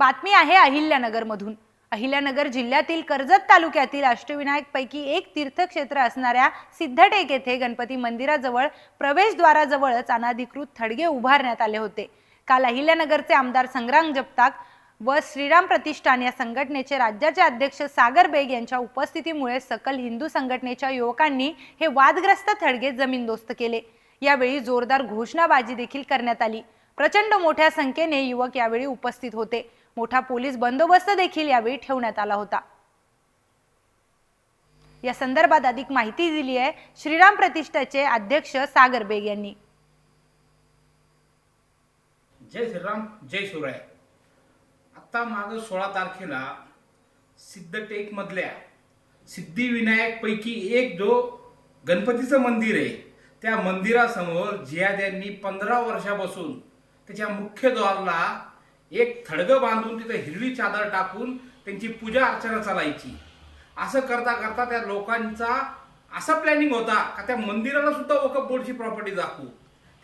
बातमी आहे अहिल्यानगरमधून. अहिल्यानगर जिल्ह्यातील कर्जत तालुक्यातील अष्टविनायकपैकी एक तीर्थक्षेत्र असणाऱ्या सिद्धटेक येथे गणपती मंदिराजवळ प्रवेशद्वाराजवळच अनाधिकृत थडगे उभारण्यात आले होते. काल अहिल्यानगरचे आमदार संग्राम जगताप व श्रीराम प्रतिष्ठान या संघटनेचे राज्याचे अध्यक्ष सागर बेग यांच्या उपस्थितीमुळे सकल हिंदू संघटनेच्या युवकांनी हे वादग्रस्त थडगे जमीनदोस्त केले. यावेळी जोरदार घोषणाबाजी देखील करण्यात आली. प्रचंड मोठ्या संख्येने युवक यावेळी उपस्थित होते. मोठा पोलीस बंदोबस्त देखील यावेळी ठेवण्यात आला होता. या संदर्भात अधिक माहिती दिली आहे श्रीराम प्रतिष्ठाचे अध्यक्ष सागर बेग यांनी. जय श्रीराम जय शिवराय. आता माग सोळा तारखेला सिद्धटेक मधल्या सिद्धिविनायक पैकी एक जो गणपतीचं मंदिर आहे त्या मंदिरासमोर जियाद्यांनी पंधरा वर्षापासून त्याच्या मुख्य द्वारला एक थडगं बांधून तिथं हिरवी चादर टाकून त्यांची पूजा अर्चना चालायची. असं करता करता त्या लोकांचा असा प्लॅनिंग होता का त्या मंदिराला सुद्धा वकफ बोर्डची प्रॉपर्टी दाखवू.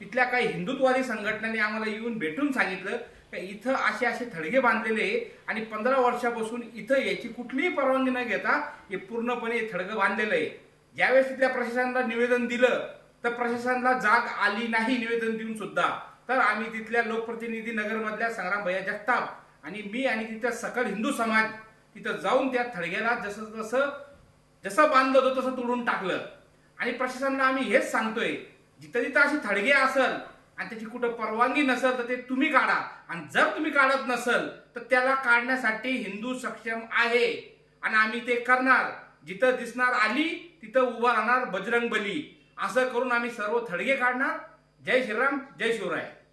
तिथल्या काही हिंदुत्ववादी संघटनांनी आम्हाला येऊन भेटून सांगितलं की इथं असे असे थडगे बांधलेले आहे आणि पंधरा वर्षापासून इथं याची कुठलीही परवानगी न घेता हे पूर्णपणे थडगं बांधलेलं आहे. ज्यावेळेस तिथल्या प्रशासनाला निवेदन दिलं तर प्रशासनाला जाग आली नाही निवेदन देऊन सुद्धा. तर आम्ही तिथल्या लोकप्रतिनिधी नगरमधल्या संग्राम भैया जगताप आणि मी आणि तिथल्या सकल हिंदू समाज तिथं जाऊन त्या थडग्याला जसं जसं जसं बांधलं होतं तसं तोडून टाकलं. आणि प्रशासनाला आम्ही हेच सांगतोय जिथं जिथं अशी थडगे असल आणि त्याची कुठं परवानगी नसेल तर ते तुम्ही काढा. आणि जर तुम्ही काढत नसल तर त्याला काढण्यासाठी हिंदू सक्षम आहे. आणि आम्ही ते करणार. जिथं दिसणार आली तिथं उभा राहणार बजरंग बली असं करून आम्ही सर्व थडगे काढणार. जय श्रीराम जय शिवराय.